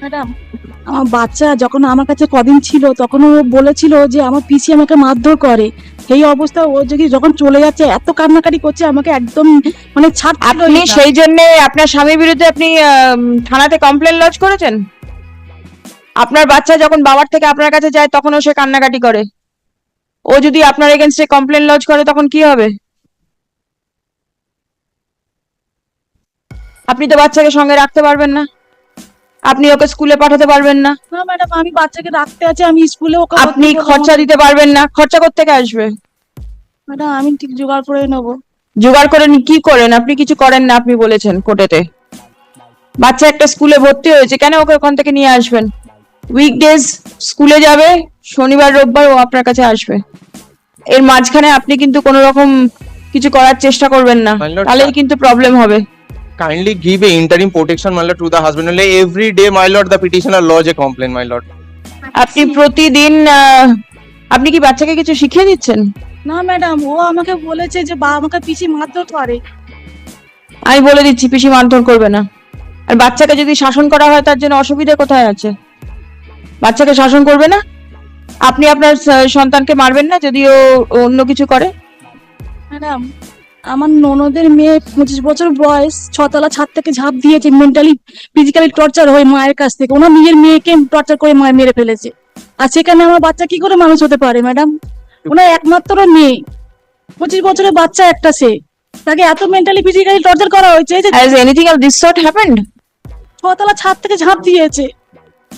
Madam আমার বাচ্চা যখন আমার কাছে কদিন ছিল তখন ও বলেছিল যে আমার পিসি আমাকে মারধর করে। সেই অবস্থা ও যদি যখন চলে যাচ্ছে এত কান্নাকাটি করছে আমাকে একদম মানে ছাড় আপনি সেই জন্য আপনার স্বামীর বিরুদ্ধে আপনি থানাতে কমপ্লেন লজ করেছেন? আপনার বাচ্চা যখন বাবার থেকে আপনার কাছে যায় তখনও সে কান্নাকাটি করে। ও যদি আপনার এগেনস্টে কমপ্লেন লজ করে তখন কি হবে? আপনি তো বাচ্চাকে সঙ্গে রাখতে পারবেন না। আপনি ওকে স্কুলে পাঠাতে পারবেন না। না ম্যাডাম আমি বাচ্চাকে রাখতে আছে আমি স্কুলে ওকে আপনি খরচা দিতে পারবেন না। খরচা করতে থেকে আসবে? ম্যাডাম আমি ঠিক জোগাড় করে নেব। জোগাড় করেন কি করেন? আপনি কিছু করেন না আপনি বলেছেন কোটেতে বাচ্চা একটা স্কুলে ভর্তি হয়েছে কেন ওকে ওখান থেকে নিয়ে আসবেন? উইকডেজ স্কুলে যাবে শনিবার রোববার ও আপনার কাছে আসবে। এর মাঝখানে আপনি কিন্তু কোনো রকম কিছু করার চেষ্টা করবেন না। তাহলেই কিন্তু প্রবলেম হবে। Kindly give a interim protection, my lord, to the husband. Only every day, my lord, the petitioner lodge a complaint, my lord. আপনি প্রতিদিন আপনি কি বাচ্চাকে কিছু শিখিয়ে দিচ্ছেন? না ম্যাডাম ও আমাকে বলেছে যে বা আমাকে পিসি মারধর করে। আমি বলে দিচ্ছি পিসি মারধর করবে না। আর বাচ্চাকে যদি শাসন করা হয় তার জন্য অসুবিধা কোথায় আছে? বাচ্চাকে শাসন করবে না? আপনি আপনার সন্তানকে মারবেন না যদি ও অন্য কিছু করে? ম্যাডাম আমার ননদের মেয়ে পঁচিশ বছর বয়স ছতলা ছাদ থেকে ঝাঁপ দিয়েছে মেন্টালি ফিজিক্যালি টর্চার হয়ে মায়ের কাছ থেকে। ওনার নিজের মেয়েকে টর্চার করে মায়ের মেরে ফেলেছে। আর সেখানে আমার বাচ্চা কি করে মানুষ হতে পারে ম্যাডাম ওনার একমাত্র মেয়ে। পঁচিশ বছরের বাচ্চা একটা সে। তাকে এত মেন্টালি ফিজিক্যালি টর্চার করা হয়েছে যে has anything of this sort happened ছতলা ছাদ থেকে ঝাঁপ দিয়েছে।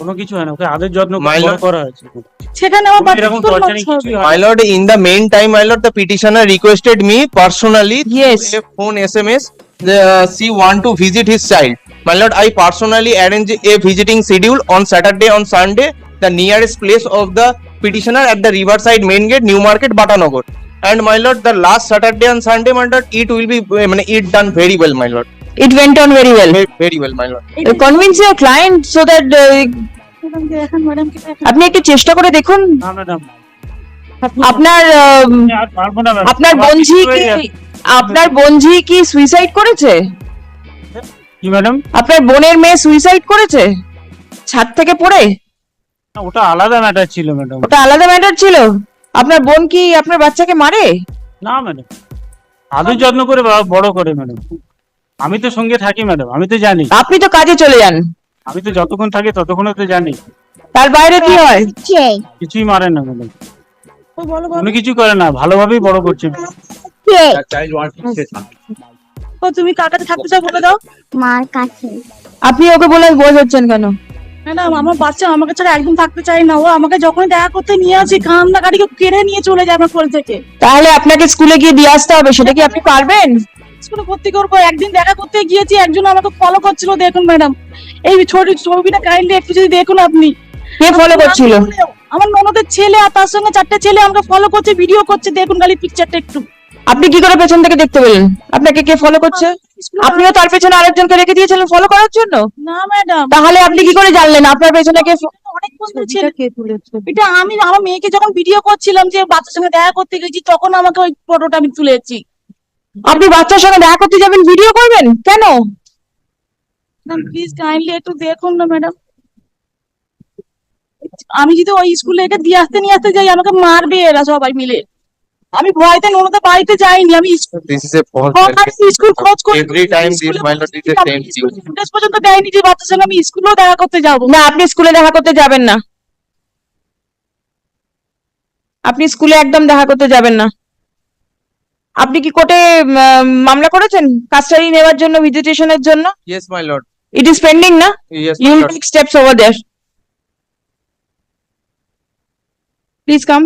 কোনো কিছু হয় না ওকে আদের যত্ন My lord- করা হয়েছে সেখানে আমার বাচ্চা এরকম কি করে torturing মানুষ হবে? কিছুই হয় My lord, in the meantime, my lord, the petitioner requested me personally Yes. through a phone SMS. The, uh, she want to visit his child. My lord, I personally arrange a visiting schedule on Saturday, on Sunday, the nearest place of the petitioner at the Riverside Main Gate, New Market, Batanagar. And my lord, the last Saturday and Sunday, my lord, it will be, I mean, it done very well, my lord. It went on very well Very, very well, my lord. Client so that ম্যাডামকে দেখান ম্যাডামকে দেখান আপনি একটু চেষ্টা করে দেখুন। আপনার আপনার বঞ্জি কি। আপনার বঞ্জি কি সুইসাইড করেছে? কি ম্যাডাম আপনার বোনের মেয়ে সুইসাইড করেছে? ছাদ থেকে পড়ে? ওটা আলাদা ম্যাটার ছিল ম্যাডাম ওটা আলাদা ম্যাটার ছিল? আপনার বোন কি আপনার বাচ্চাকে মারে? না ম্যাডাম আদর যত্ন করে বড় করে ম্যাডাম আমি তো সঙ্গে থাকি ম্যাডাম আমি তো জানি। আপনি তো কাজে চলে যান। আমি তো যতক্ষণ থাকি ততক্ষণও তো জানি। তার বাইরে কি হয়? কিছুই। মারে না ম্যাডাম। ও বলো বলো। কোনো কিছু করে না ভালোভাবেই বড় করছে। ও তুমি কার কাছে থাকতে চাও বলে দাও? মার কাছে। আপনি ওকে বলে বোঝ হচ্ছেন কেন? ম্যাডাম আমার বাচ্চা আমাকে ছাড়া একদম থাকতে চায় না। ও আমাকে যখনই দেখা করতে নিয়ে আসি কান্না কাটিকে কেড়ে নিয়ে চলে যায় আমার কোল থেকে। তাহলে আপনাকে স্কুলে গিয়ে দিয়ে আসতে হবে সেটা কি আপনি পারবেন? স্কুলে ভর্তি করব একদিন দেখা করতে গিয়েছি একজন আমাকে ফলো করছিল দেখুন ম্যাডাম এই ছবি ছবিটা কাইন্ডলি একটু যদি দেখুন আপনি। কে ফলো করছিল? আমার ননদের ছেলে আর তার সঙ্গে চারটে ছেলে আমাকে ফলো করছে ভিডিও করছে দেখুন খালি পিকচারটা একটু। আপনি কি করে পেছন থেকে দেখতে পেলেন? আপনাকে কে ফলো করছে? আপনিও তার পেছনে আরেকজনকে রেখে দিয়েছিলেন ফলো করার জন্য? না ম্যাডাম তাহলে আপনি কি করে জানলেন? আপনার পেছনে কে অনেক এটা আমি আমার মেয়েকে যখন ভিডিও করছিলাম যে বাচ্চার সঙ্গে দেখা করতে গেছি তখন আমাকে ওই ফটোটা আমি তুলেছি। আপনি বাচ্চার সঙ্গে দেখা করতে যাবেন ভিডিও করবেন? কেন? ম্যাডাম প্লিজ কাইন্ডলি একটু দেখুন না ম্যাডাম আমি যদি ওই স্কুলে এটা দিয়ে আসতে নিয়ে আসতে যাই আমাকে মারবে এরা সবাই মিলে। আমি ভয়তে ননদের বাড়িতে যাইনি আমি স্কুল খোঁজ করে ফুটেজ পর্যন্ত দেয়নি যে বাচ্চার সঙ্গে আমি স্কুলেও দেখা করতে যাব। না আপনি স্কুলে দেখা করতে যাবেন না। আপনি স্কুলে একদম দেখা করতে যাবেন না। আপনি কি কোর্টে মামলা করেছেন? কাস্টাডি নেওয়ার জন্য ভিজিটেশনের জন্য? Yes my lord it is pending না? You will take steps over there please come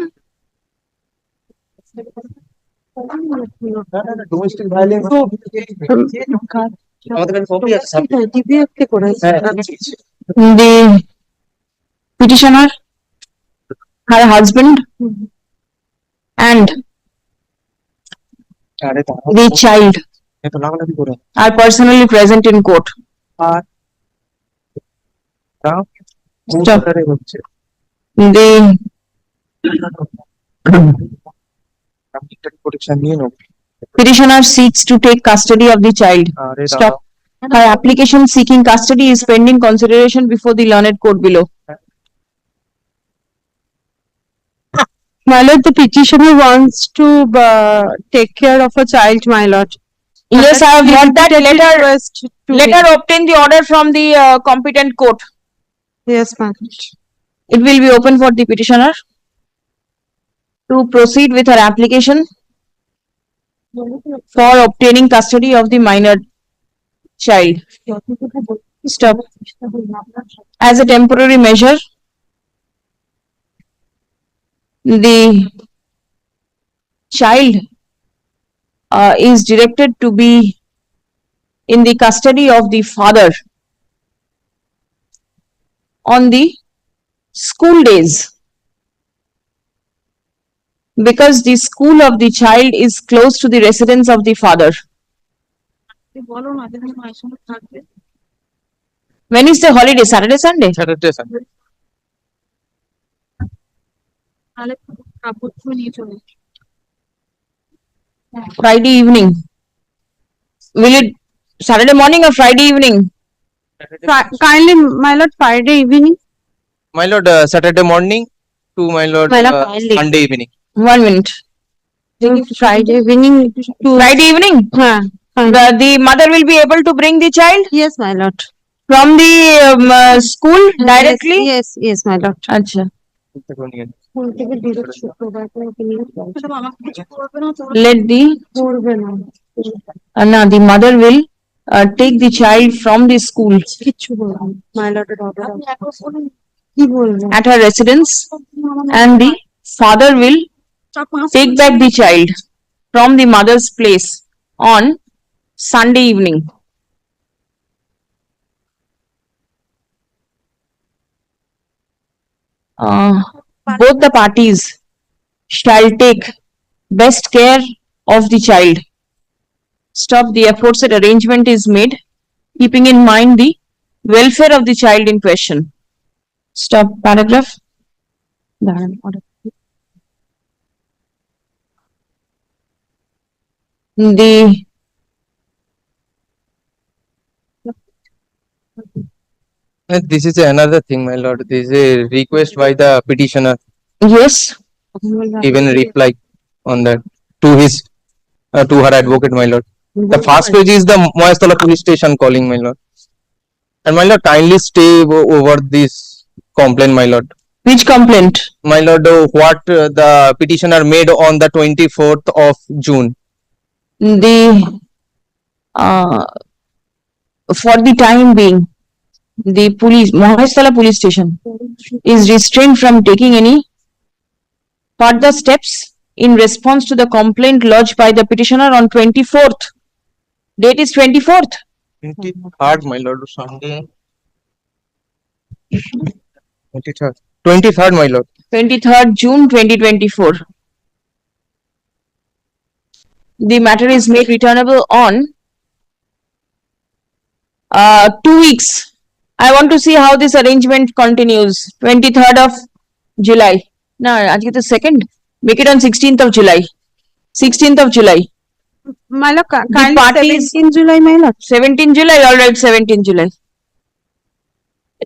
domestic violence আমাদের petitioner her husband and the child are personally present in court. Stop. The petitioner seeks to take custody of the child. Stop. Her application seeking custody is pending consideration before the learned court below. My lord, the petitioner wants to uh, take care of a child, my lord. Yes, I have got that. Let her, Request let her obtain the order from the uh, competent court. Yes, my lord. It will be open for the petitioner to proceed with her application for obtaining custody of the minor child. Stop. As a temporary measure, the child uh, is directed to be in the custody of the father on the school days because the school of the child is close to the residence of the father. When is the holiday? Saturday, Sunday? Saturday, Sunday. তাহলে কাপড় ধুয়ে নিয়ে চলে Friday evening? Will it Saturday morning or Friday evening? Fri- Kindly, my lord, Friday evening, My lord, uh, Saturday morning to my lord, My lord, uh, kindly. Sunday evening. One minute. Friday evening to. Friday evening? Huh, fine. The, the mother will be able to bring the child Yes, my lord. from the um, uh, school Yes, directly? Yes, yes, my lord. Acha. Madam আমাকে কিছু করবে না তো Let the, uh, no, the mother will uh, take the child from the school কিচ্ছু বলবো না। My lord এর order আপনি আছে। একবার বলুন কি বলবো? at her residence and the father will চার পাঁচ take back the child from the mother's place on Sunday evening. Uh, both the parties shall take best care of the child. Stop the aforesaid arrangement is made, keeping in mind the welfare of the child in question. Stop paragraph. The uh, This is another thing, my lord. This is a request by the petitioner, yes, even reply on that to his, uh, to her advocate, my lord. The first page is the Moyastola police station calling, my lord. And my lord, kindly stay o- over this complaint, my lord. which complaint? My lord, uh, what uh, the petitioner made on the twenty-fourth of June. The uh, for the time being, the police, Mahastala police station is restrained from taking any further steps in response to the complaint lodged by the petitioner on twenty-fourth. Date is twenty-fourth. Twenty-third, my lord, Sunday. Twenty-third. Twenty-third, my lord. twenty-third June twenty twenty-four. The matter is made returnable on uh, two weeks. I want to see how this arrangement continues. 23rd of July. No, I the second. Make it on 16th of July. 16th of July. Malaka, can the parties- 17 July, my lord. 17 July. All right, 17 July.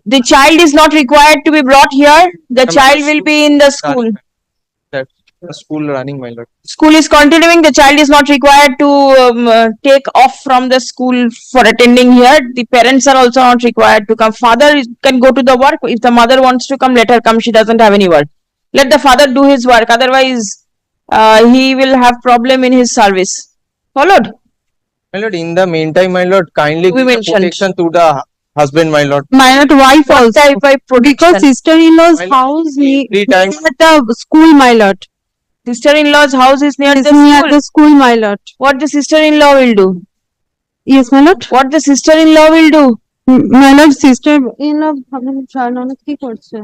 The child is not required to be brought here. The child will be in the school. That's the school running, my lord. school is continuing, the child is not required to um, uh, take off from the school for attending here. The parents are also not required to come. Father is- can go to the work. If the mother wants to come, let her come. She doesn't have any work. Let the father do his work. Otherwise, uh, he will have problem in his service. Followed? My lord, in the meantime, my lord, kindly We give mentioned. protection to the husband, my lord. My lord, wife What also. type of Because protection? sister-in-law's house ne- Three times, at the school, my lord. Sister-in-law's house is near Is the near school. the school, my lord. What the sister-in-law will do? Yes, my lord. What the sister-in-law will do? M- My lord, sister-in-law ভাবলাম ননদ কি করছে?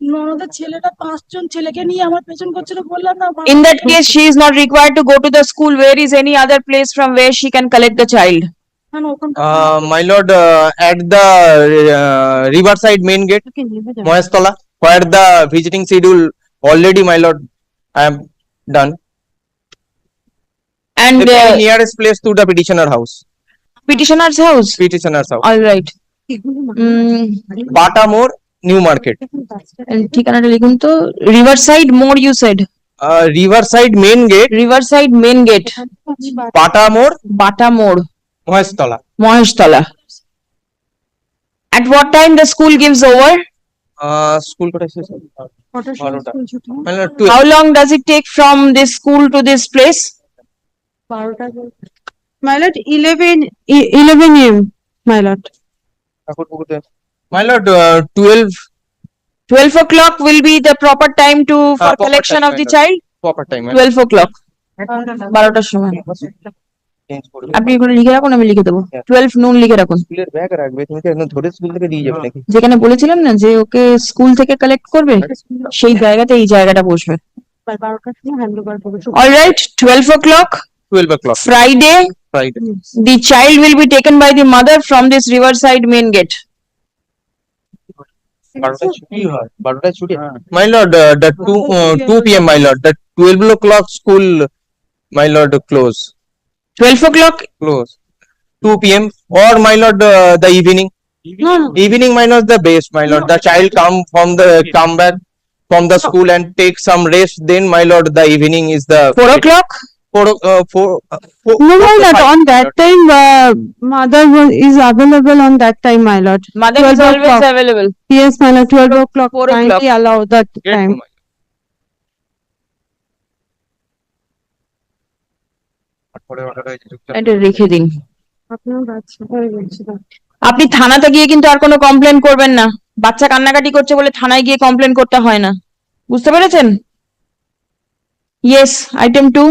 ননদের ছেলেটা পাঁচজন ছেলেকে নিয়ে আমার পেছন করছিল বললাম না In that case, she is not required to go to the school. Where is any other place from where she can collect the child? কেন ওখানটা uh, my lord, uh, at the uh, riverside main gate, ওকে নিয়ে যাও। Moyastola, where the visiting schedule already, my lord, I am done. And The uh, nearest place to the petitioner house. petitioner's house petitioner's house all right um, bata more new market ঠিকানাটা লিখুন তো riverside মোড় you said uh, riverside main gate riverside main gate bata more বাটা মোড় Maheshtala Maheshtala at what time the school gives over uh, school কোথায় শেষ হয়? বারোটা মানে two how long does it take from this school to this place My lord, eleven, e- eleven AM, my lord. my lord uh, 12 12 o'clock will be the proper time to for proper collection time, of the madam. child proper time 12 o'clock বারোটার সময় change করবে আপনি এখানে লিখে রাখুন আমি লিখে দেবো টুয়েলভ নুন লিখে রাখুন স্কুলের ব্যাগ রাখবে তুমি তো একদম ধরে স্কুল থেকে দিয়ে যাবে নাকি যেখানে বলেছিলাম না যে ওকে স্কুল থেকে কালেক্ট করবে সেই জায়গাতে এই জায়গাটা বসবে all right twelve o'clock 12 o'clock Friday Friday the child will be taken by the mother from this riverside main gate বারোটায় ছুটি হয় বারোটায় ছুটি my lord uh, the 2 uh, 2 pm my lord the 12 o'clock school my lord close 12 o'clock? Close. 2 pm or my lord uh, the evening? No, no. evening my lord the best my lord. The child come from the come back from the school and take some rest. Then my lord the evening is the 4 o'clock? Four, uh, four, uh, four, No, my lord, on that time, uh, mother was, is available on that time, my lord. mother is 12 always o'clock. available. Yes, my lord, twelve o'clock, Four o'clock. kindly allow that Get time. এটা রেখে দিন। আপনি থানাতে গিয়ে কিন্তু আর কোনো complain করবেন না। বাচ্চা কান্নাকাটি করছে বলে থানায় গিয়ে কমপ্লেন করতে হয় না। বুঝতে পেরেছেন? Yes item two.